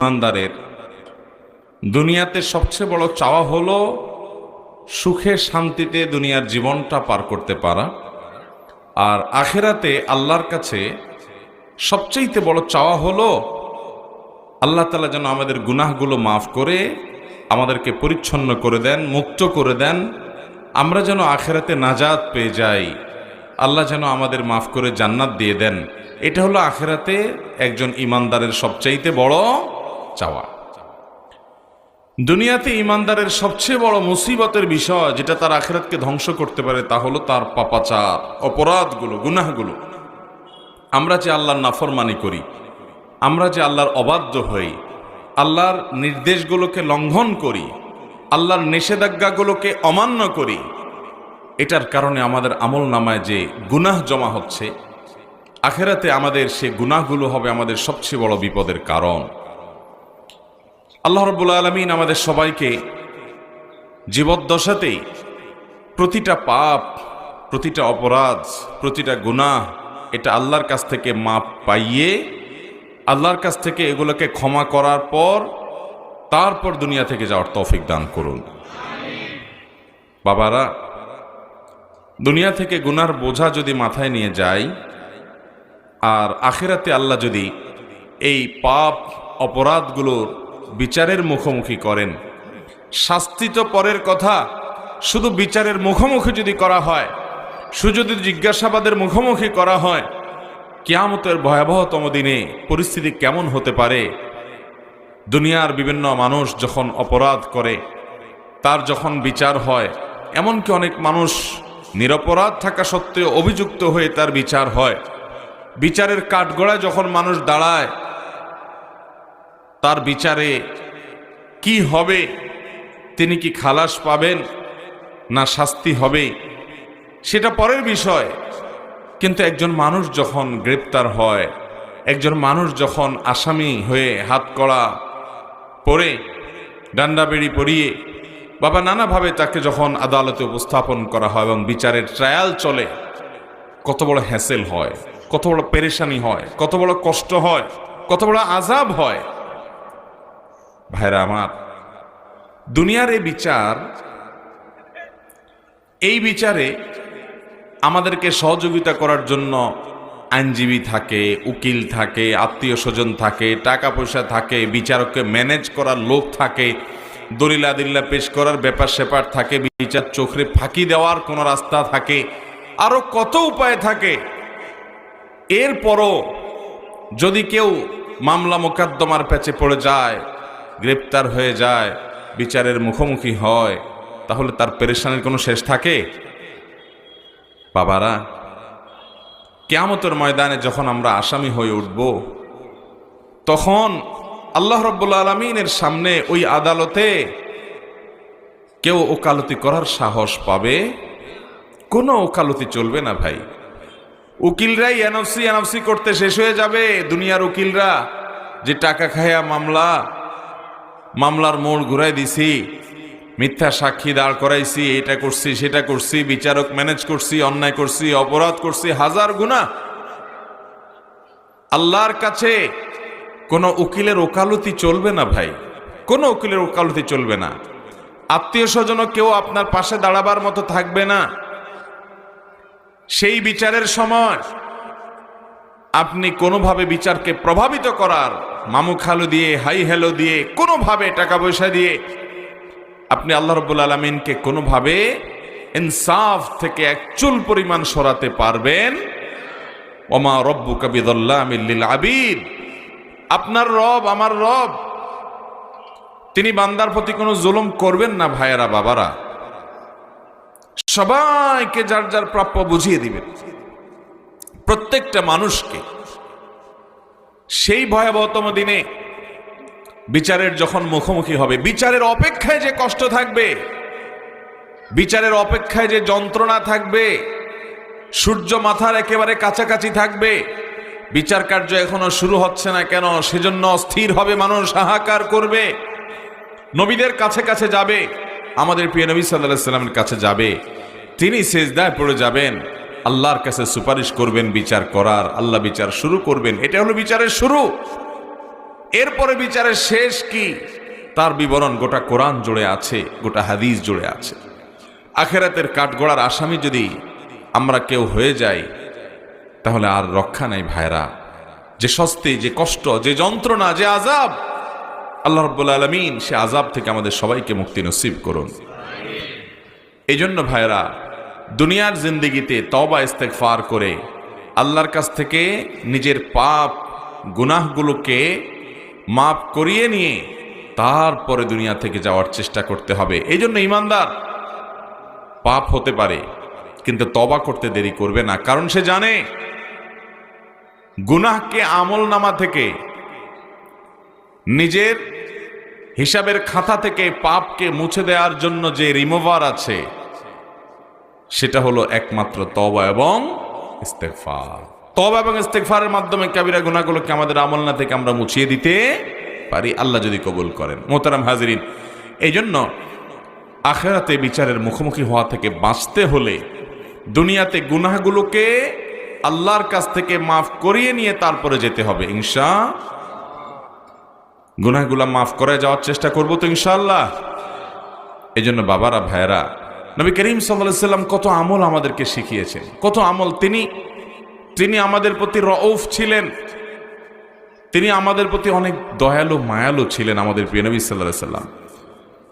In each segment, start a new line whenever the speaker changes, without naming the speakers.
ইমানদারের। দুনিয়াতে সবচেয়ে বড় চাওয়া হলো সুখে শান্তিতে দুনিয়ার জীবনটা পার করতে পারা। আর আখেরাতে আল্লাহর কাছে সবচেয়েতে বড় চাওয়া হলো আল্লাহ তালা যেন আমাদের গুনাহগুলো মাফ করে, আমাদেরকে পরিচ্ছন্ন করে দেন, মুক্ত করে দেন। আমরা যেন আখেরাতে নাজাত পেয়ে যাই। আল্লাহ যেন আমাদের মাফ করে জান্নাত দিয়ে দেন। এটা হলো আখেরাতে একজন ইমানদারের সবচাইতে বড় চাওয়া। দুনিয়াতে ইমানদারের সবচেয়ে বড় মুসিবতের বিষয় যেটা তার আখেরাতকে ধ্বংস করতে পারে, তা হলো তার পাপাচার, অপরাধগুলো, গুনাহগুলো। আমরা যে আল্লাহর নাফরমানি করি, আমরা যে আল্লাহর অবাধ্য হই, আল্লাহর নির্দেশগুলোকে লঙ্ঘন করি, আল্লাহর নিষেধাজ্ঞাগুলোকে অমান্য করি, এটার কারণে আমাদের আমল নামায় যে গুনাহ জমা হচ্ছে, আখেরাতে আমাদের সে গুনাহগুলো হবে আমাদের সবচেয়ে বড় বিপদের কারণ। আল্লাহ রব্বুল আলমিন আমাদের সবাইকে জীবদ্দশাতেই প্রতিটা পাপ, প্রতিটা অপরাধ, প্রতিটা গুনাহ এটা আল্লাহর কাছ থেকে মাপ পাইয়ে আল্লাহর কাছ থেকে এগুলোকে ক্ষমা করার পর তারপর দুনিয়া থেকে যাওয়ার তৌফিক দান করুন। বাবারা, দুনিয়া থেকে গুনার বোঝা যদি মাথায় নিয়ে যায় আর আখেরাতে আল্লাহ যদি এই পাপ, অপরাধগুলোর বিচারের মুখোমুখি করেন। শাস্তি তো পরের কথা, শুধু বিচারের মুখোমুখি যদি করা হয় যদি জিজ্ঞাসাবাদের মুখোমুখি করা হয়, কেয়ামতের ভয়াবহতম দিনে পরিস্থিতি কেমন হতে পারে? দুনিয়ার বিভিন্ন মানুষ যখন অপরাধ করে, তার যখন বিচার হয়, এমনকি অনেক মানুষ নিরপরাধ থাকা সত্ত্বেও অভিযুক্ত হয়ে তার বিচার হয়। বিচারের কাঠগড়ায় যখন মানুষ দাঁড়ায় তার বিচারে কি হবে? তিনি কি খালাস পাবেন না শাস্তি হবে? সেটা পরের বিষয়। কিন্তু একজন মানুষ যখন গ্রেপ্তার হয়, একজন মানুষ যখন আসামি হয়ে হাত করা পরে, ডান্ডা বেড়ি পরিয়ে, বাবা নানাভাবে তাকে যখন আদালতে উপস্থাপন করা হয় এবং বিচারের ট্রায়াল চলে, কত বড় হ্যাসেল হয়, কত বড় পেরেশানি হয়, কত বড় কষ্ট হয়, কত বড় আজাব হয় ভাইরা আমার, দুনিয়ার এই বিচার, এই বিচারে আমাদেরকে সহযোগিতা করার জন্য আইনজীবী থাকে, উকিল থাকে, আত্মীয় স্বজন থাকে টাকা পয়সা থাকে, বিচারককে ম্যানেজ করার লোক থাকে দলিল আদিল্লা পেশ করার ব্যাপার স্যাপার থাকে, বিচার চোখরে ফাঁকি দেওয়ার কোনো রাস্তা থাকে আরও কত উপায় থাকে। এরপরও যদি কেউ মামলা মোকদ্দমার প্যাচে পড়ে যায় গ্রেপ্তার হয়ে যায়, বিচারের মুখোমুখি হয়, তাহলে তার পেরেশানের কোনো শেষ থাকে? বাবারা, কেয়ামতের ময়দানে যখন আমরা আসামি হয়ে উঠব, তখন আল্লাহ রব্বুল আলমিনের সামনে ওই আদালতে কেউ ওকালতি করার সাহস পাবে? কোনো ওকালতি চলবে না ভাই। উকিলরাই এনএফসি এনএফসি করতে শেষ হয়ে যাবে, দুনিয়ার উকিলরা যে টাকা খায়া মামলা মামলার মোড় ঘুরাই দিছি, মিথ্যা সাক্ষী দাঁড় করাইছি, এটা করছি, সেটা করছি, বিচারক ম্যানেজ করছি, অন্যায় করছি, অপরাধ করছি, হাজার গুণা আল্লাহর কাছে কোনো উকিলের ওকালতি চলবে না ভাই, কোনো উকিলের ওকালতি চলবে না। আত্মীয় স্বজনও কেউ আপনার পাশে দাঁড়াবার মতো থাকবে না। সেই বিচারের সময় আপনি কোনোভাবে বিচারকে প্রভাবিত করার মামু খালু দিয়ে, হাই হ্যালো দিয়ে, কোনোভাবে টাকা পয়সা দিয়ে আপনি আল্লাহ রব্বুল আলমিনকে কোনোভাবে ইনসাফ থেকে এক চুল পরিমাণ সরাতে পারবেন? ওমা রব্বু কাবিদুল্লাহ মিল্লিল আবিদ। আপনার রব আমার রব। তিনি বান্দার প্রতি কোনো জুলুম করবেন না, ভাইয়েরা, বাবারা। সবাইকে যার যার প্রাপ্য বুঝিয়ে দিবেন। প্রত্যেকটা মানুষকে সেই ভয়াবহতম দিনে বিচারের যখন মুখোমুখি হবে, বিচারের অপেক্ষায় যে কষ্ট থাকবে, বিচারের অপেক্ষায় যে যন্ত্রণা থাকবে, সূর্য মাথার একেবারে কাছাকাছি থাকবে, বিচার কার্য এখনও শুরু হচ্ছে না কেন? সেজন্য স্থির হবে মানুষ, হাহাকার করবে। নবীদের কাছে কাছে যাবে, আমাদের প্রিয় নবী সাল্লাহ সাল্লামের কাছে যাবে। তিনি সেজদায় পড়ে যাবেন। আল্লাহর কাছে সুপারিশ করবেন, বিচার করার। আল্লাহ বিচার শুরু করবেন। এটা হলো বিচারের শুরু। এরপরে বিচারের শেষ কি? তার বিবরণ গোটা কোরআন জুড়ে আছে, গোটা হাদিস জুড়ে আছে। আখেরাতের কাঠগড়ার আসামি যদি আমরা কেউ হয়ে যাই, তাহলে আর রক্ষা নাই ভাইরা। যে স্বস্তি, যে কষ্ট, যে যন্ত্রণা, যে আজাব আল্লাহ রব্বুল আলমিন সে আজাব থেকে আমাদের সবাইকে মুক্তি নসিব করুন। এই জন্য ভাইরা দুনিয়ার জিন্দিগিতে তবা ইস্তেকফার করে আল্লাহর কাছ থেকে নিজের পাপ, গুনাহগুলোকে মাফ করিয়ে নিয়ে তারপরে দুনিয়া থেকে যাওয়ার চেষ্টা করতে হবে। এই জন্য ইমানদার পাপ হতে পারে, কিন্তু তবা করতে দেরি করবে না। কারণ সে জানে, গুনাহকে আমল নামা থেকে, নিজের হিসাবের খাতা থেকে পাপকে মুছে দেওয়ার জন্য যে রিমুভার আছে সেটা হলো একমাত্র তবা এবং ইস্তেকফার তবা এবং ইস্তেকফারের মাধ্যমে কাবিরা গুনাহগুলোকে আমাদের আমল না থেকে আমরা মুছিয়ে দিতে পারি, আল্লাহ যদি কবুল করেন। মোহতারাম হাজিরিন এই জন্য আখেরাতে বিচারের মুখোমুখি হওয়া থেকে বাঁচতে হলে দুনিয়াতে গুনাহগুলোকে আল্লাহর কাছ থেকে মাফ করিয়ে নিয়ে তারপরে যেতে হবে। ইনশা গুনাহগুলা মাফ করে যাওয়ার চেষ্টা করব তো ইনশাল্লাহ এই জন্য বাবারা, ভাইয়েরা নবী করিম সাল্লাম কত আমল আমাদেরকে শিখিয়েছেন। কত আমল তিনি তিনি আমাদের প্রতি রউফ ছিলেন। তিনি আমাদের প্রতি অনেক দয়ালু, মায়ালু ছিলেন আমাদের প্রিয় নবী সাল্লাম।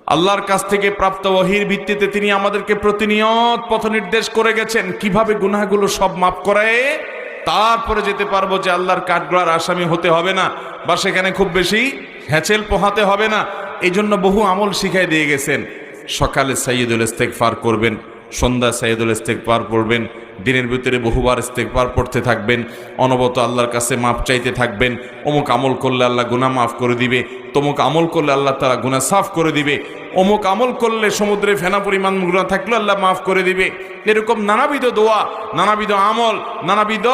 আল্লাহর কাছ থেকে প্রাপ্ত ওহির ভিত্তিতে তিনি আমাদেরকে প্রতিনিয়ত পথ নির্দেশ করে গেছেন। কীভাবে গুনাহগুলো সব মাফ করায় তারপরে যেতে পারব যে আল্লাহর কাঠগড়ার আসামি হতে হবে না, বা সেখানে খুব বেশি হ্যাচেল পোহাতে হবে না। এই জন্য বহু আমল শিখাই দিয়ে গেছেন। সকালে সাইয়দুল ইস্তেকফার করবেন সন্ধ্যা সাইয়দুল ইস্তেকফার পড়বেন দিনের ভিতরে বহুবার ইস্তেকফার পড়তে থাকবেন অনবত আল্লাহর কাছে মাফ চাইতে থাকবেন, অমুক আমল করলে আল্লাহ গুনাহ মাফ করে দিবে, তমুক আমল করলে আল্লাহ তারা গুনাহ সাফ করে দিবে, অমুক আমল করলে সমুদ্রে ফেনা পরিমাণ গুণা থাকলে আল্লাহ মাফ করে দিবে। এরকম নানাবিধ দোয়া, নানাবিধ আমল, নানাবিধ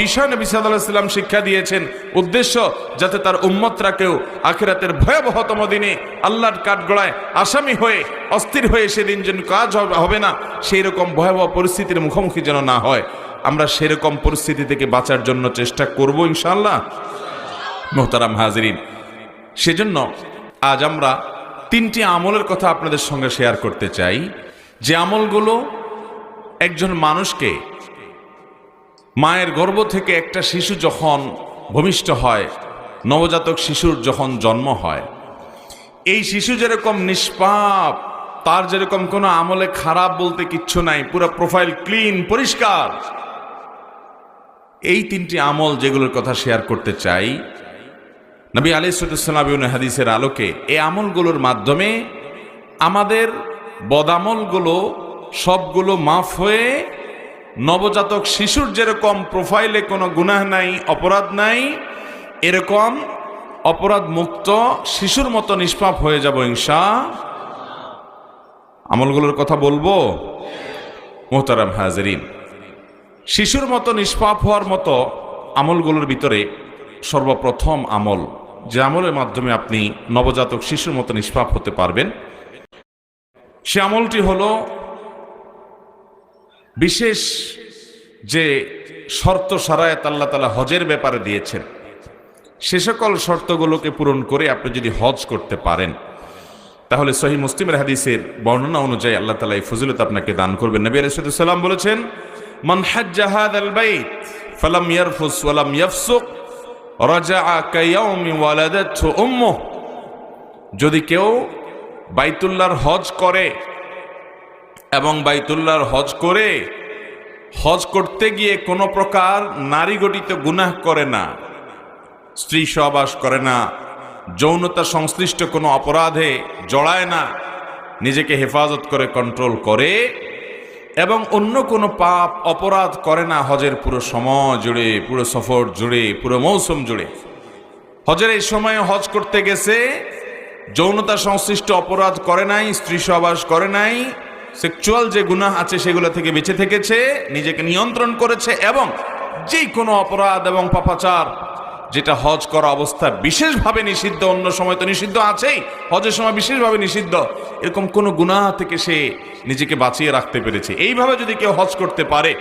বিষয় নবী সাল্লাম শিক্ষা দিয়েছেন। উদ্দেশ্য, যাতে তার উম্মতরা কেউ আখিরাতের ভয়াবহতম দিনে আল্লাহর কাঠগড়ায় আসামি হয়ে, অস্থির হয়ে সেদিন যেন কাজ হবে না সেই রকম ভয়াবহ পরিস্থিতির মুখোমুখি যেন না হয়, আমরা সেরকম পরিস্থিতি থেকে বাঁচার জন্য চেষ্টা করব ইনশাল্লাহ মোহতারাম হাজরিন, সেজন্য আজ আমরা তিনটি আমলের কথা আপনাদের সঙ্গে শেয়ার করতে চাই। যে আমলগুলো একজন মানুষকে মায়ের গর্ভ থেকে একটা শিশু যখন ভূমিষ্ঠ হয়, নবজাতক শিশুর যখন জন্ম হয়, এই শিশু যেরকম নিষ্পাপ তার যেরকম কোনো আমলে খারাপ বলতে কিচ্ছু নাই, পুরো প্রোফাইল ক্লিন পরিষ্কার। এই তিনটি আমল যেগুলোর কথা শেয়ার করতে চাই, নবী আলী সতুসাল্লাম হাদিসের আলোকে এই আমলগুলোর মাধ্যমে আমাদের বদামলগুলো সবগুলো মাফ হয়ে নবজাতক শিশুর যেরকম প্রোফাইলে কোনো গুনাহ নাই, অপরাধ নাই, এরকম অপরাধ মুক্ত শিশুর মতো নিষ্পাপ হয়ে যাব ইনশা আমলগুলোর কথা বলব? মোহতারাম হাজরিন, শিশুর মতো নিষ্পাপ হওয়ার মতো আমলগুলোর ভিতরে সর্বপ্রথম আমল যে আমলের মাধ্যমে আপনি নবজাতক শিশুর মতো নিষ্পাপ হতে পারবেন, সে আমলটি হল বিশেষ যে শর্ত সারায়ত আল্লাহ তালা হজের ব্যাপারে দিয়েছেন, সে সকল শর্তগুলোকে পূরণ করে আপনি যদি হজ করতে পারেন। তাহলে সহি মুসলিমের হাদিসের বর্ণনা অনুযায়ী আল্লাহ তালা এই ফজিলত আপনাকে দান করবেন। নবী আলাইসাল্লাম বলেছেন মানহাদ্জাহাদ আল যদি কেউ বাইতুল্লাহর হজ করে এবং বাইতুল্লাহর হজ করে হজ করতে গিয়ে কোনো প্রকার নারী গঠিত গুনাহ করে না, স্ত্রী সহবাস করে না যৌনতা সংশ্লিষ্ট কোনো অপরাধে জড়ায় না, নিজেকে হেফাজত করে কন্ট্রোল করে এবং অন্য কোনো পাপ অপরাধ করে না, হজের পুরো সময় জুড়ে, পুরো সফর জুড়ে, পুরো মৌসুম জুড়ে। হজের এই সময়ে হজ করতে গেছে, যৌনতা সংশ্লিষ্ট অপরাধ করে নাই, স্ত্রী সহবাস করে নাই, সেক্সুয়াল যে গুনাহ আছে সেগুলো থেকে বেঁচে থেকেছে, নিজেকে নিয়ন্ত্রণ করেছে এবং যে কোনো অপরাধ এবং পাপাচার যেটা হজ করা অবস্থা বিশেষভাবে নিষিদ্ধ, অন্য সময় তো নিষিদ্ধ আছেই। হজের সময় বিশেষভাবে নিষিদ্ধ। এরকম কোনো গুনাহ থেকে সে নিজেকে বাঁচিয়ে রাখতে পেরেছে। এইভাবে যদি কেউ হজ করতে পারে,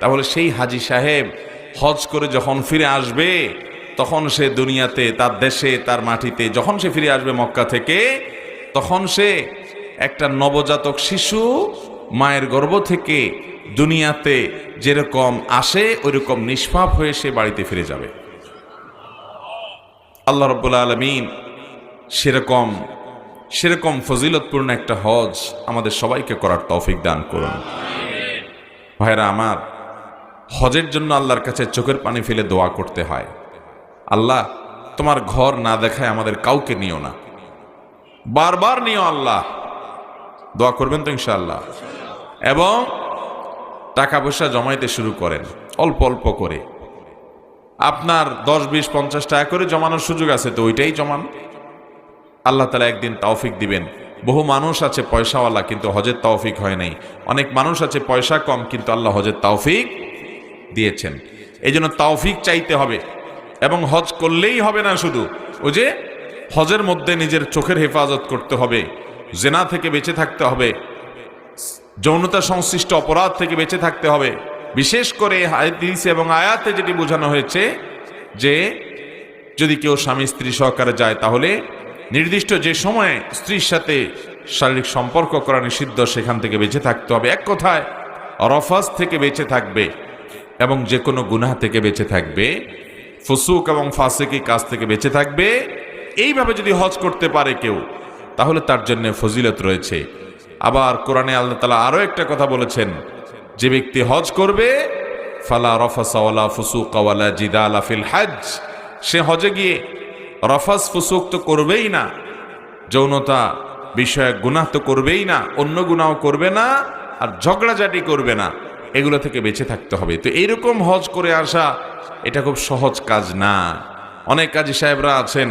তাহলে সেই হাজি সাহেব হজ করে যখন ফিরে আসবে, তখন সে দুনিয়াতে, তার দেশে, তার মাটিতে, যখন সে ফিরে আসবে মক্কা থেকে, তখন সে একটা নবজাতক শিশু মায়ের গর্ভ থেকে দুনিয়াতে যেরকম আসে, ওইরকম নিষ্পাপ হয়ে সে বাড়িতে ফিরে যাবে। আল্লাহ রব্বুল আলমিন সেরকম সেরকম ফজিলতপূর্ণ একটা হজ আমাদের সবাইকে করার তৌফিক দান করুন। ভাইরা আমার, হজের জন্য আল্লাহর কাছে চোখের পানি ফেলে দোয়া করতে হয়। আল্লাহ, তোমার ঘর না দেখায় আমাদের কাউকে নিও না। বারবার নিও আল্লাহ। দোয়া করবেন তো ইনশাআল্লাহ। এবং টাকা পয়সা জমাইতে শুরু করেন, অল্প অল্প করে। আপনার দশ, বিশ, পঞ্চাশ টাকা করে জমানোর সুযোগ আছে, তো ওইটাই জমান। আল্লাহ তালা একদিন তৌফিক দিবেন। বহু মানুষ আছে পয়সাওয়ালা, কিন্তু হজের তৌফিক হয় নাই। অনেক মানুষ আছে পয়সা কম, কিন্তু আল্লাহ হজের তৌফিক দিয়েছেন। এই জন্য তৌফিক চাইতে হবে। এবং হজ করলেই হবে না শুধু। ওই যে হজের মধ্যে নিজের চোখের হেফাজত করতে হবে। জেনা থেকে বেঁচে থাকতে হবে। যৌনতা সংশ্লিষ্ট অপরাধ থেকে বেঁচে থাকতে হবে। বিশেষ করে এবং আয়াতে যেটি বোঝানো হয়েছে যে যদি কেউ স্বামী স্ত্রী সহকারে যায়, তাহলে নির্দিষ্ট যে সময়ে স্ত্রীর সাথে শারীরিক সম্পর্ক করা নিষিদ্ধ, সেখান থেকে বেঁচে থাকতে হবে। এক কথায় রফাজ থেকে বেঁচে থাকবে এবং যে কোনো গুনাহ থেকে বেঁচে থাকবে, ফুসুক এবং ফাসেকি কাজ থেকে বেঁচে থাকবে। এইভাবে যদি হজ করতে পারে কেউ, তাহলে তার জন্য ফজিলত রয়েছে। আবার কোরআনে আল্লাহ তালা আরও একটা কথা বলেছেন যে ব্যক্তি হজ করবে, ফালা রফাসাওয়ালা ফুসুকাওয়ালা জিদালা ফিল হজ সে হজে গিয়ে রফাস ফুসুক তো করবেই না, যৌনতা বিষয়ক গুনাহ তো করবেই না, অন্য গুনাহ করবে না, আর ঝগড়াঝাটি করবে না, এগুলো থেকে বেঁচে থাকতে হবে। তো এইরকম হজ করে আসা, এটা খুব সহজ কাজ না। অনেক কাজী সাহেবরা আছেন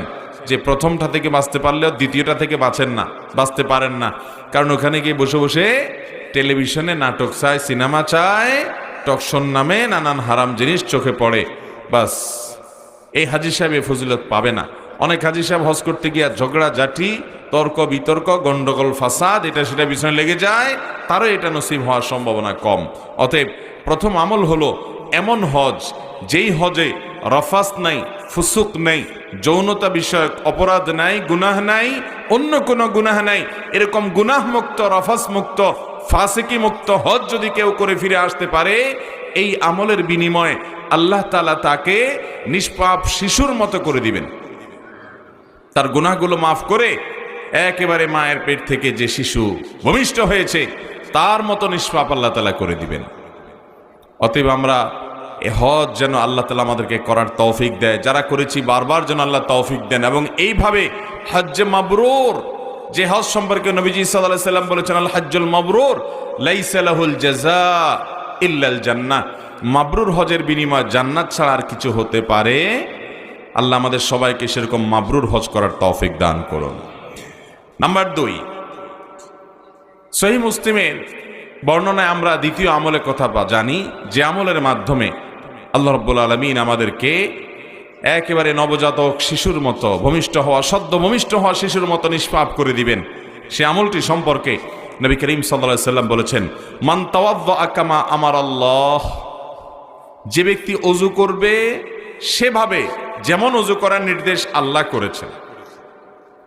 যে প্রথমটা থেকে বাঁচতে পারলেও দ্বিতীয়টা থেকে বাঁচেন না, বাঁচতে পারেন না। কারণ ওখানে গিয়ে বসে বসে টেলিভিশনে নাটক চায়, সিনেমা চায় টকশন নামে নানান হারাম জিনিস চোখে পড়ে। বাস, এই হাজির সাহেব এ ফজিলত পাবে না। অনেক হাজির সাহেব হজ করতে গিয়ে ঝগড়া, জাটি, তর্ক, বিতর্ক, গন্ডগোল, ফাসাদ, এটা সেটা পিছনে লেগে যায়, তারও এটা নসিব হওয়ার সম্ভাবনা কম। অতএব প্রথম আমল হলো এমন হজ, যেই হজে রফাস নাই, ফুসুক নাই, যৌনতা বিষয়ক অপরাধ নাই, গুনাহ নাই, অন্য কোনো গুনাহ নাই, এরকম গুনাহ মুক্ত রফাস মুক্ত ফাসিকি মুক্ত হজ যদি কেউ করে ফিরে আসতে পারে, এই আমলের বিনিময়ে আল্লাহ তালা তাকে নিষ্পাপ শিশুর মতো করে দিবেন। তার গুনাহগুলো মাফ করে একেবারে মায়ের পেট থেকে যে শিশু ভূমিষ্ঠ হয়েছে, তার মতো নিষ্পাপ আল্লাহ তালা করে দিবেন। অতএব আমরা এ হজ যেন আল্লাহ তালা আমাদেরকে করার তৌফিক দেয়। যারা করেছি বারবার যেন আল্লাহ তৌফিক দেন এবং এইভাবে হজ্জে মাবরুর যে হজ সম্পর্কে নবীজি সাল্লাম বলেছেন, আল হজ্জুল মাবরুর লাইসালাহুল জাজা ইল্লাল জান্নাহ। মাবরুর হজের বিনিময় জান্নাত ছাড়া আর কিছু হতে পারে? আল্লাহ আমাদের সবাইকে সেরকম মাবরুর হজ করার তৌফিক দান করুন। নাম্বার দুই, সহি মুসলিমের বর্ণনায় আমরা দ্বিতীয় আমলের কথা জানি, যে আমলের মাধ্যমে আল্লাহ রব্বুল আলমিন আমাদেরকে একেবারে নবজাতক শিশুর মতো, ভূমিষ্ঠ হওয়া, সদ্য ভূমিষ্ঠ হওয়া শিশুর মতো নিষ্পাপ করে দিবেন। সে আমলটি সম্পর্কে নবী করিম সাল্লা সাল্লাম বলেছেন, মান আকামা আমার আল্লাহ যে ব্যক্তি অজু করবে সেভাবে যেমন অজু করার নির্দেশ আল্লাহ করেছেন।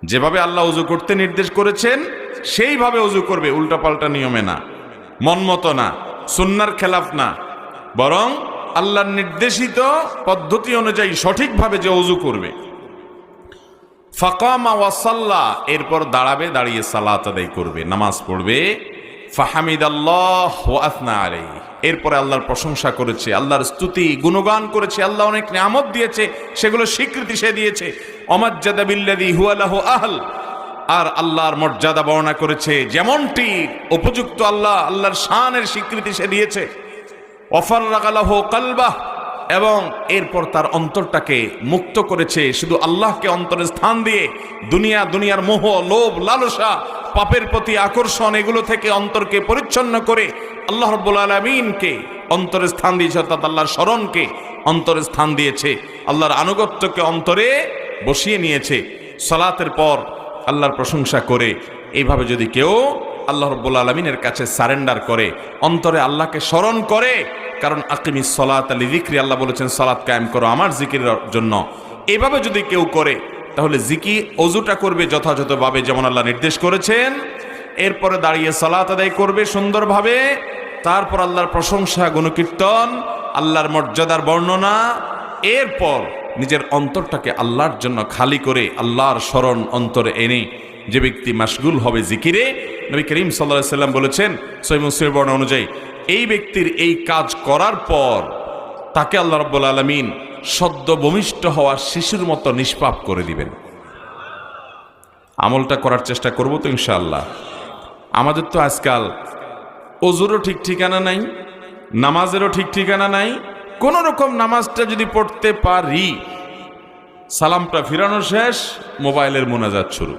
যেভাবে আল্লাহ অজু করতে নির্দেশ করেছেন, সেইভাবে অজু করবে, উল্টাপাল্টা নিয়মে না। মন মতো না, সুন্নার খেলাফ না। বরং আল্লাহর নির্দেশিত পদ্ধতি অনুযায়ী সঠিকভাবে যে অজু করবে। ফাকামা ওয়াসাল্লা এরপর দাঁড়াবে, দাঁড়িয়ে সালাত আদায় করবে, নামাজ পড়বে। ফাহামিদ আল্লাহ ওয়াসনা আলাই এরপরে আল্লাহর প্রশংসা করেছে, আল্লাহর স্তুতি, গুণগান করেছে, আল্লাহ অনেক নিয়ামত দিয়েছে, সেগুলো স্বীকৃতি সে দিয়েছে। অমর্যাদা বিল্লাদি হুয়ালাহ আহল, আর আল্লাহর মর্যাদা বর্ণনা করেছে, যেমনটি উপযুক্ত আল্লাহ, আল্লাহর শানের স্বীকৃতি সে দিয়েছে। অফার রাগালাহ কালবাহ, এবং এরপর তার অন্তরটাকে মুক্ত করেছে শুধু আল্লাহকে অন্তরে স্থান দিয়ে। দুনিয়া, দুনিয়ার মোহ, লোভ, লালসা, পাপের প্রতি আকর্ষণ, এগুলো থেকে অন্তরকে পরিচ্ছন্ন করে আল্লাহ রব্বুল আলমিনকে অন্তরে স্থান দিয়েছে, অর্থাৎ আল্লাহর স্মরণকে অন্তরে স্থান দিয়েছে। আল্লাহর আনুগত্যকে অন্তরে বসিয়ে নিয়েছে। সালাতের পর আল্লাহর প্রশংসা করে। এইভাবে যদি কেউ আল্লাহ রব্বুল আলমিনের কাছে সারেন্ডার করে, অন্তরে আল্লাহকে স্মরণ করে, কারণ আকিমি সলাত আলী জিক্রি আল্লাহ বলেছেন সালাত কায়েম করো আমার জিকির জন্য। এভাবে যদি কেউ করে, তাহলে জিকি অজুটা করবে যথাযথভাবে, যেমন আল্লাহ নির্দেশ করেছেন, এরপরে দাঁড়িয়ে সালাত আদায় করবে সুন্দরভাবে, তারপর আল্লাহর প্রশংসা, গুণকীর্তন, আল্লাহর মর্যাদার বর্ণনা, এরপর নিজের অন্তরটাকে আল্লাহর জন্য খালি করে, আল্লাহর স্মরণ অন্তরে এনে যে ব্যক্তি মাসগুল হবে জিকিরে, নবী করিম সাল্লাহ সাল্লাম বলেছেন সৈমুসির বর্ণ অনুযায়ী, এই ব্যক্তির এই কাজ করার পর তাকে আল্লাহ রব্বুল আলমিন সদ্য ভূমিষ্ঠ হওয়া শিশুর মতো নিষ্পাপ করে দিবেন। আমলটা করার চেষ্টা করব তো ইনশাআল্লাহ। আমাদের তো আজকাল অজুরও ঠিক ঠিকানা নাই, নামাজেরও ঠিক ঠিকানা নাই কোন রকম নামাজটা যদি পড়তে পারি, সালামটা ফিরানো শেষ, মোবাইলের মোনাজাত শুরু।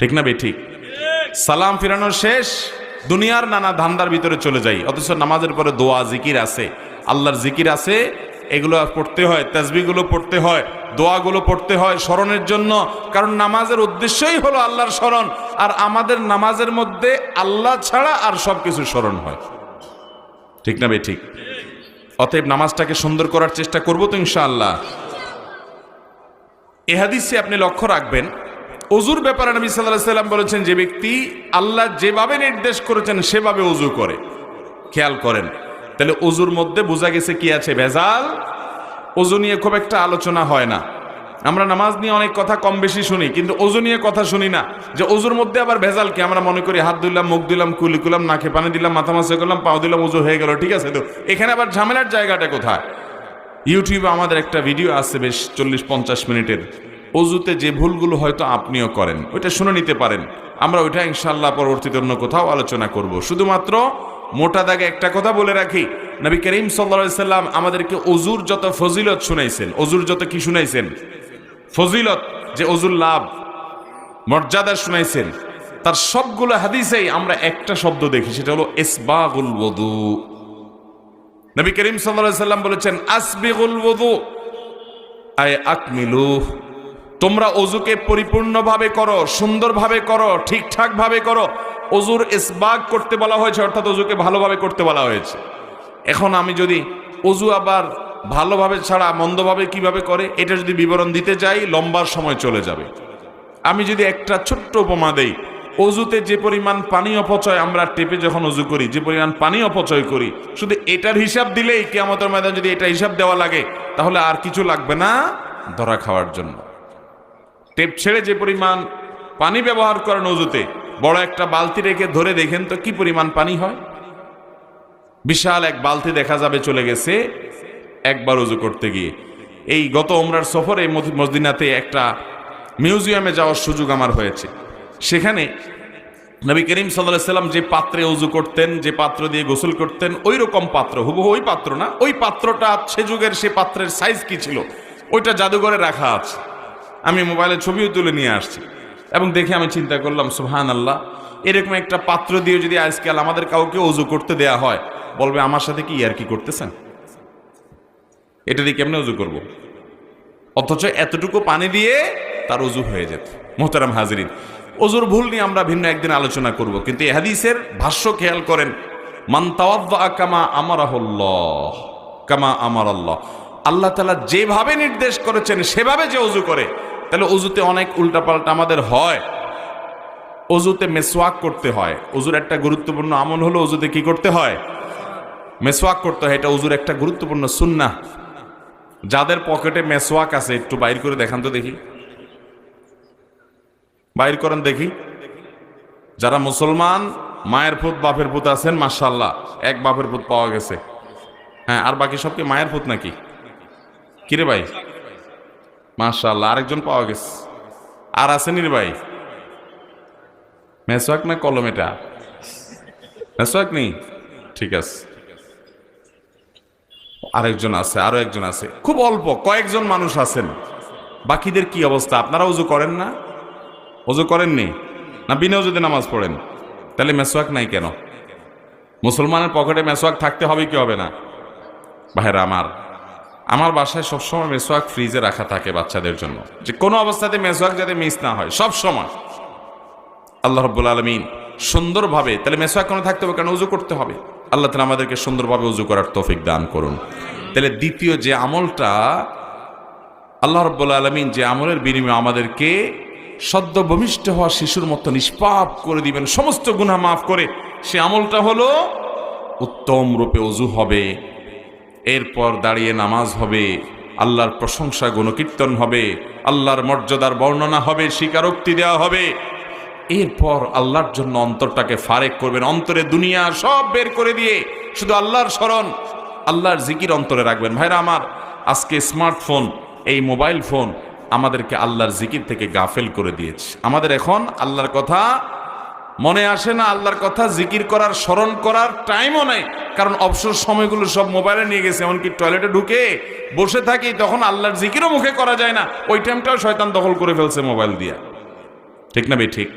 ঠিক না বে ঠিক সালাম ফিরানো শেষ, দুনিয়ার নানা ধান্দার ভিতরে চলে যাই। অথচ নামাজের পরে দোয়া, জিকির আছে। আল্লাহর জিকির আছে, এগুলো পড়তে হয় তাজবিগুলো পড়তে হয়, দোয়াগুলো পড়তে হয় স্মরণের জন্য। কারণ নামাজের উদ্দেশ্যই হলো আল্লাহর স্মরণ। আর আমাদের নামাজের মধ্যে আল্লাহ ছাড়া আর সব কিছু স্মরণ হয়। ঠিক না বে ঠিক অতএব নামাজটাকে সুন্দর করার চেষ্টা করব তো ইনশাআল্লাহ। এ হাদিসে আপনি লক্ষ্য রাখবেন অজুর ব্যাপারে নবী সাল্লাহ সাল্লাম বলেছেন, যে ব্যক্তি আল্লাহ যেভাবে নির্দেশ করেছেন, সেভাবে অজু করে। খেয়াল করেন। তাহলে অজুর মধ্যে বোঝা গেছে কি আছে? ভেজাল। অজু নিয়ে খুব একটা আলোচনা হয় না। আমরা নামাজ নিয়ে অনেক কথা কম বেশি শুনি, কিন্তু অজু নিয়ে কথা শুনি না। যে অজুর মধ্যে আবার ভেজাল কি? আমরা মনে করি হাত দিলাম মুখ দিলাম কুলি কুলাম নাকে পানি দিলাম, মাথা মাসে করলাম, পাও দিলাম অজু হয়ে গেল, ঠিক আছে? তো এখানে আবার ঝামেলার জায়গাটা কোথায়? ইউটিউবে আমাদের একটা ভিডিও আছে বেশ চল্লিশ পঞ্চাশ মিনিটের। অজুতে যে ভুলগুলো হয়তো আপনিও করেন, ওইটা শুনে নিতে পারেন। আমরা ওইটা ইনশাল্লাহ পরবর্তীতে অন্য কোথাও আলোচনা করব। শুধুমাত্র মোটা দাগে একটা কথা বলে রাখি, নবী করিম সাল্লা সাল্লাম আমাদেরকে অজুর যত ফজিলত শুনাইছেন, অজুর যত কি শুনাইছেন? ফজিলত, যে অজুর লাভ, মর্যাদা শুনাইছেন, তার সবগুলো হাদিসেই আমরা একটা শব্দ দেখি, সেটা হলো এসবাগুল ওদু নবী করিম সাল্লাম বলেছেন, আসবিগুল ওযু আয় আকমিলু তোমরা অজুকে পরিপূর্ণভাবে করো, সুন্দরভাবে করো, ঠিকঠাকভাবে করো। অজুর ইসবাগ করতে বলা হয়েছে, অর্থাৎ অজুকে ভালোভাবে করতে বলা হয়েছে। এখন আমি যদি অজু আবার ভালোভাবে ছাড়া, মন্দভাবে কীভাবে করে, এটা যদি বিবরণ দিতে যাই লম্বার সময় চলে যাবে। আমি যদি একটা ছোট্ট উপমা দেই, অজুতে যে পরিমাণ পানি অপচয় আমরা টেপে যখন অজু করি, যে পরিমাণ পানি অপচয় করি, শুধু এটার হিসাব দিলেই কেয়ামতের ময়দান যদি এটা হিসাব দেওয়া লাগে, তাহলে আর কিছু লাগবে না ধরা খাওয়ার জন্য। টেপ ছেড়ে যে পরিমাণ পানি ব্যবহার করেন অজুতে, বড় একটা বালতি রেখে ধরে দেখেন তো কি পরিমাণ পানি হয়। বিশাল এক বালতি দেখা যাবে চলে গেছে একবার উজু করতে গিয়ে। এই গত ওমরার সফরে মদ- মদিনাতে একটা মিউজিয়ামে যাওয়ার সুযোগ আমার হয়েছে। সেখানে নবী করিম সাল্লাহ সাল্লাম যে পাত্রে উজু করতেন, যে পাত্র দিয়ে গোসল করতেন ওই রকম পাত্র, হুবহু ওই পাত্র না, ওই পাত্রটা সে যুগের সে পাত্রের সাইজ কি ছিল? ওইটা জাদুঘরে রাখা আছে। আমি মোবাইলে ছবিও তুলে নিয়ে আসছি। এবং দেখে আমি চিন্তা করলাম সুহান আল্লাহ এরকম একটা পাত্র দিয়ে যদি আজকাল আমাদের কাউকে উজু করতে দেয়া হয়, বলবে আমার সাথে কি আর কি করতেছেন? এটা দিয়ে কেমনে উজু করব। অথচ এতটুকু পানি দিয়ে তার উজু হয়ে যেত। মোহতারাম হাজরিন, অজুর ভুল নিয়ে আমরা ভিন্ন একদিন আলোচনা করব, কিন্তু এ হাদিসের ভাষ্য খেয়াল করেন, মান তাওয়াদ্দা কামা আমার কামা আমার আল্লাহ আল্লাহ তালা যেভাবে নির্দেশ করেছেন, সেভাবে যে অজু করে, তাহলে অজুতে অনেক উল্টাপাল্টা আমাদের হয়। অজুতে মেসওয়াক করতে হয়। অজুর একটা গুরুত্বপূর্ণ আমল হলো অজুতে কি করতে হয়? মেসওয়াক করতে হয়। এটা অজুর একটা গুরুত্বপূর্ণ সুন্না যাদের পকেটে মেসওয়াক আছে, একটু বাইর করে দেখান তো দেখি। বাইর করেন দেখি। যারা মুসলমান, মায়ের পুত, বাপের পুত আছেন মার্শাল্লাহ এক বাপের পুত পাওয়া গেছে। হ্যাঁ আর বাকি সব কি মায়ের পুত নাকি? কিরে ভাই? মার্শাল্লাহ আরেকজন পাওয়া গেছে। আর আছেন রে ভাই? মেসওয়াক না কলম এটা? মেসওয়াক নেই ঠিক আছে। আরেকজন আছে, আরও একজন আছে। খুব অল্প, কয়েকজন মানুষ আছেন। বাকিদের কি অবস্থা? আপনারা উজু করেন না? উজু করেননি না? বিনা উজুতে নামাজ পড়েন? তাহলে মেসোয়াক নাই কেন? মুসলমানের পকেটে মেসোয়াক থাকতে হবে কি হবে না? ভাইরা আমার আমার বাসায় সবসময় মেসোয়াক ফ্রিজে রাখা থাকে বাচ্চাদের জন্য। যে কোনো অবস্থাতে মেসোয়াক যাতে মিস না হয় সব সময় আল্লাহ রব্বুল আলমিন সুন্দরভাবে, তাহলে মেসোয়াক কোনো থাকতে হবে? কারণ উজু করতে হবে। আল্লাহ তালা আমাদেরকে সুন্দরভাবে উজু করার তৌফিক দান করুন। তাহলে দ্বিতীয় যে আমলটা, আল্লাহ রব্বুল আলমিন যে আমলের বিনিময়ে আমাদেরকে সদ্য ভূমিষ্ঠ হওয়া শিশুর মতো নিষ্পাপ করে দিবেন, সমস্ত গুনাহ মাফ করে, সে আমলটা হলো উত্তম রূপে অজু হবে। এরপর দাঁড়িয়ে নামাজ হবে, আল্লাহর প্রশংসা, গুণকীর্তন হবে, আল্লাহর মর্যাদার বর্ণনা হবে, স্বীকারোক্তি দেওয়া হবে। এরপর আল্লাহর জন্য অন্তরটাকে ফারেক করবেন, অন্তরে দুনিয়া সব বের করে দিয়ে শুধু আল্লাহর স্মরণ, আল্লাহর জিকির অন্তরে রাখবেন। ভাইরা আমার, আজকে স্মার্টফোন, এই মোবাইল ফোন আমাদেরকে আল্লাহর জিকির থেকে গাফেল করে দিয়েছে। আমাদের এখন আল্লাহর কথা মনে আসে না আল্লাহর কথা, জিকির করার, স্মরণ করার টাইমও নেই। কারণ অবসর সময়গুলো সব মোবাইলে নিয়ে গেছে, এমনকি টয়লেটে ঢুকে বসে থাকি, তখন আল্লাহর জিকিরও মুখে করা যায় না। ওই টাইমটাও শয়তান দখল করে ফেলছে মোবাইল দিয়া। ঠিক না বে ঠিক।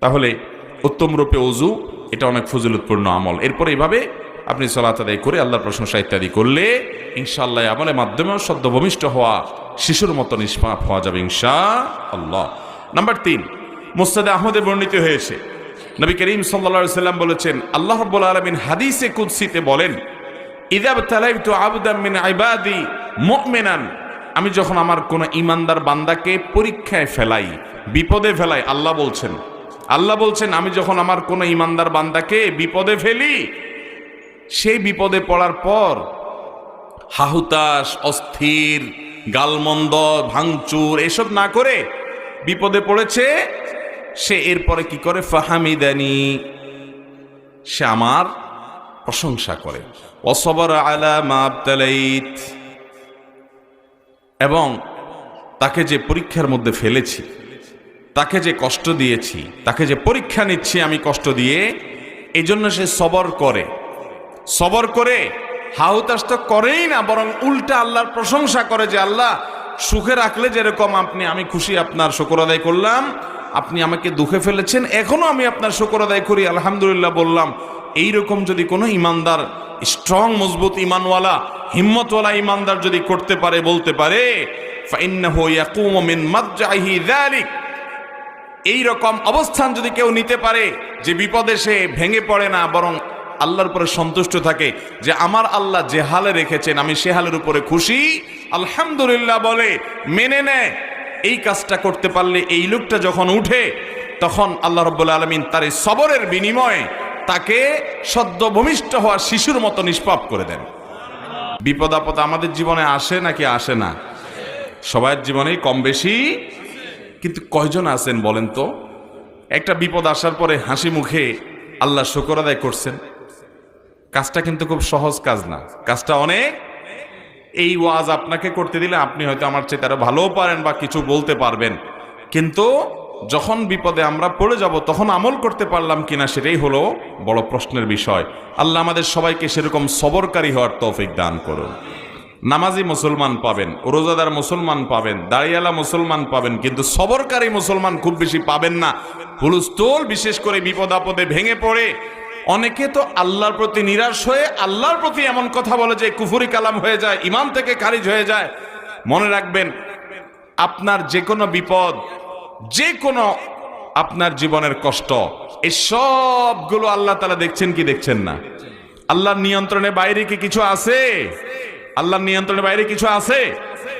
তাহলে উত্তম রূপে অজু, এটা অনেক ফজিলতপূর্ণ আমল। এরপর এইভাবে আপনি সলাত আদায় করে আল্লাহর প্রশংসা ইত্যাদি করলে ইনশাআল্লাহ আমলের মাধ্যমেও সদ্য ভূমিষ্ঠ হওয়া, শিশুর মতো নিষ্পাপ হওয়া যাবে ইনশা আল্লাহ নাম্বার তিন মুস্তাদে আহমদে বর্ণিত হয়েছে। নবী করিম সাল্লা সাল্লাম বলেছেন, আল্লাহ রব্বুল আলমিন হাদিসে কুৎসিতে বলেন ইদাব তালাইতু আবদাম মিন ইবাদি মুমিনান আমি যখন আমার কোন ইমানদার বান্দাকে পরীক্ষায় ফেলাই, বিপদে ফেলাই, আল্লাহ বলছেন। আল্লাহ বলছেন, আমি যখন আমার কোন ইমানদার বান্দাকে বিপদে ফেলি, সেই বিপদে পড়ার পর হাহুতাস অস্থির, গালমন্দ, ভাঙচুর, এসব না করে বিপদে পড়েছে সে এরপরে কি করে? ফাহামিদানি। সে আমার প্রশংসা করে। অসবর আলা মাবতালাইত এবং তাকে যে পরীক্ষার মধ্যে ফেলেছি, তাকে যে কষ্ট দিয়েছি, তাকে যে পরীক্ষা নিচ্ছি, আমি কষ্ট দিয়ে এই জন্য সে সবর করে। সবর করে হাহুতাস তো করেই না, বরং উল্টা আল্লাহর প্রশংসা করে যে, আল্লাহ, সুখে রাখলে যেরকম আপনি, আমি খুশি আপনার শুকর আদায় করলাম আপনি আমাকে দুঃখে ফেলেছেন, এখনও আমি আপনার শুকর আদায় করি, আলহামদুলিল্লাহ বললাম এই রকম যদি কোনো ইমানদার স্ট্রং মজবুত ইমানওয়ালা, হিম্মতওয়ালা ইমানদার যদি করতে পারে, বলতে পারে এই রকম অবস্থান যদি কেউ নিতে পারে, যে বিপদে সে ভেঙে পড়ে না, বরং আল্লাহর উপরে সন্তুষ্ট থাকে, যে আমার আল্লাহ যে হালে রেখেছেন, আমি সে হালের উপরে খুশি, আলহামদুলিল্লাহ বলে, মেনে নেয়। এই কাজটা করতে পারলে এই লোকটা যখন উঠে, তখন আল্লাহ রব্বুল আলমিন তার এই সবরের বিনিময়ে তাকে সদ্য ভূমিষ্ঠ হওয়া শিশুর মতো নিষ্পাপ করে দেন। বিপদ আপদ আমাদের জীবনে আসে নাকি আসে না? সবার জীবনেই কম বেশি। কিন্তু কয়জন আছেন বলেন তো? একটা বিপদ আসার পরে হাসি মুখে আল্লাহ শুকর আদায় করছেন। কাজটা কিন্তু খুব সহজ কাজ না। কাজটা অনেক এই ওয়াজ আপনাকে করতে দিলে আপনি হয়তো আমার চেয়ে তারা ভালোও পারেন বা কিছু বলতে পারবেন। কিন্তু যখন বিপদে আমরা পড়ে যাব, তখন আমল করতে পারলাম কিনা সেটাই হলো বড় প্রশ্নের বিষয়। আল্লাহ আমাদের সবাইকে সেরকম সবরকারী হওয়ার তৌফিক দান করুন। নামাজি মুসলমান পাবেন, রোজাদার মুসলমান পাবেন, দাঁড়িয়ালা মুসলমান পাবেন, কিন্তু সবরকারী মুসলমান খুব বেশি পাবেন না। হুলস্থুল, বিশেষ করে বিপদ আপদে ভেঙে পড়ে অনেকে তো আল্লাহর প্রতি নিরাশ হয়ে আল্লাহর প্রতি এমন কথা বলে যে কুফুরি কালাম হয়ে যায়, ইমাম থেকে খারিজ হয়ে যায়। মনে রাখবেন, আপনার যে কোনো বিপদ, যে কোনো আপনার জীবনের কষ্ট এই সবগুলো আল্লাহ তালা দেখছেন কি দেখছেন না? আল্লাহর নিয়ন্ত্রণের বাইরে কি কিছু আছে? আল্লাহর নিয়ন্ত্রণের বাইরে কিছু আছে?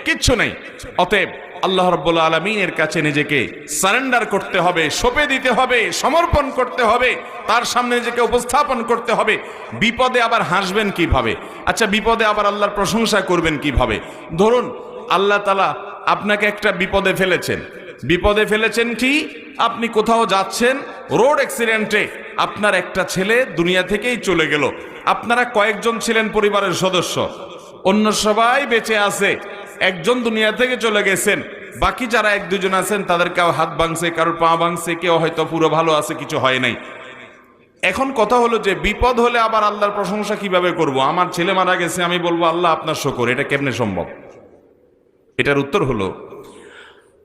কিচ্ছু নেই। অতএব আল্লাহ রব্বুল আলমিনের কাছে নিজেকে সারেন্ডার করতে হবে, সঁপে দিতে হবে, সমর্পণ করতে হবে, তার সামনে নিজেকে উপস্থাপন করতে হবে। বিপদে আবার হাসবেন কীভাবে? আচ্ছা বিপদে আবার আল্লাহর প্রশংসা করবেন কীভাবে? ধরুন, আল্লাহ তালা আপনাকে একটা বিপদে ফেলেছেন। বিপদে ফেলেছেন কি? আপনি কোথাও যাচ্ছেন, রোড অ্যাক্সিডেন্টে আপনার একটা ছেলে দুনিয়া থেকেই চলে গেল। আপনারা কয়েকজন ছিলেন পরিবারের সদস্য। অন্য সবাই বেঁচে আছে। একজন দুনিয়া থেকে চলে গেছেন। বাকি যারা এক দুজন আছেন তাদের কেউ হাত ভাঙছে, কারোর পা ভাঙছে, কেউ হয়তো পুরো ভালো আছে, কিছু হয় নাই। এখন কথা হলো যে, বিপদ হলে আবার আল্লাহর প্রশংসা কীভাবে করব? আমার ছেলে মারা গেছে, আমি বলব, আল্লাহ, আপনার শকর, এটা কেমনে সম্ভব? এটার উত্তর হলো,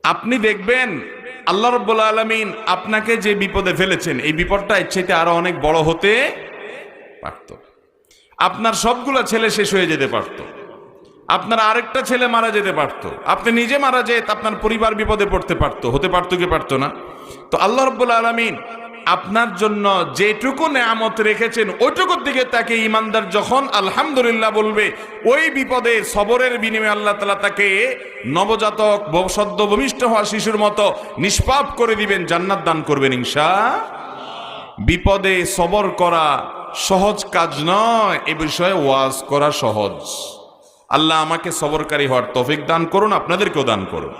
আপনি দেখবেন, আল্লাহ রব্বুল আলমিন আপনাকে যে বিপদে ফেলেছেন, এই বিপদটা ইচ্ছেতে আরও অনেক বড় হতে পারত। আপনার সবগুলো ছেলে শেষ হয়ে যেতে পারত। আপনার আরেকটা ছেলে মারা যেতে পারত। আপনি নিজে মারা যেত আপনার পরিবার বিপদে পড়তে পারতো। হতে পারতো কি পারতো না? তো আল্লাহ রব্বুল আলমিন আপনার জন্য যেটুকু নেয়ামত রেখেছেন, ওইটুকুর দিকে তাকে ইমানদার যখন আলহামদুলিল্লাহ বলবে, ওই বিপদে সবরের বিনিময়ে আল্লাহ তালা তাকে নবজাতক ব- সদ্য ভূমিষ্ঠ হওয়া শিশুর মতো নিষ্পাপ করে দিবেন, জান্নাত দান করবেন ইনশা বিপদে সবর করা সহজ কাজ নয়, এ বিষয়ে ওয়াজ করা সহজ। আল্লাহ আমাকে সবরকারী হওয়ার তফিক দান করুন আপনাদেরকেও দান করুন।